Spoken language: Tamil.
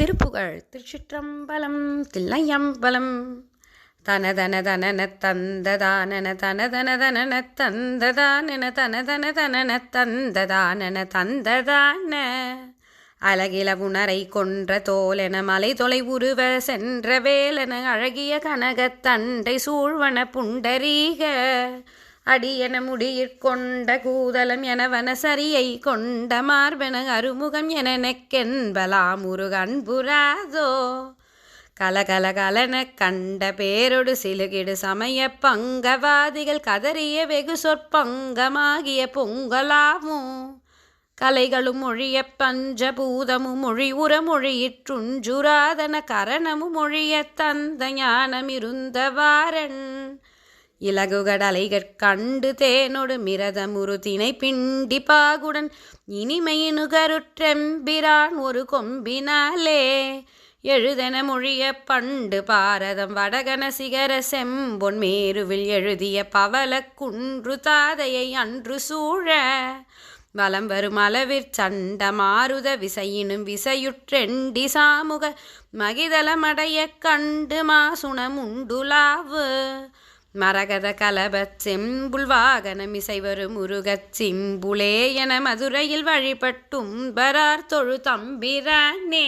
திருப்புகழ் திருச்சிற்றம்பலம் தில்லையம்பலம் தனதன தனன தந்ததானன தனதன தனன தந்ததானன தனதன தனன தந்ததானன தந்ததான. அழகில உணரை கொன்ற தோலென மலை தொலை உருவ சென்ற வேலென அழகிய கனகத் தண்டை சூழ்வன புண்டரீக. அடியன முடியிற்கொண்ட கூதலம் எனவன சரியை கொண்ட மார்பென அருமுகம் என நெக்கென்பலா முருகன் புராதோ. கலகல கலன கண்ட பேரொடு சிலுகிடு சமய பங்கவாதிகள் கதறிய வெகு சொற்பங்கமாகிய பொங்கலாவும் கலைகளும் மொழிய பஞ்சபூதமும் மொழி உர மொழியிற்றுஞ்சுராதன கரணமும் மொழிய தந்த ஞானமிருந்தவாரன். இலகுகடலைகற் கண்டு தேனொடு மிரதமுரு பிண்டி பாகுடன் இனிமையினுகருற்றெம்பிரான் ஒரு கொம்பினாலே. எழுதென மொழிய பண்டு பாரதம் வடகன சிகர செம்பொன் மேருவில் எழுதிய பவள குன்று தாதையை அன்று சூழ. வலம் வரும் அளவிற் சண்ட மாருத விசையினும் விசையுற்றெண்டி சாமுக மகிதளமடைய கண்டு மாசுணம் உண்டுலாவு மரகத கலபச் செம்புல் வாகனம் முருகச் சிம்புளே என மதுரையில் வழிபட்டும் பரார் தொழு தம்பிரானே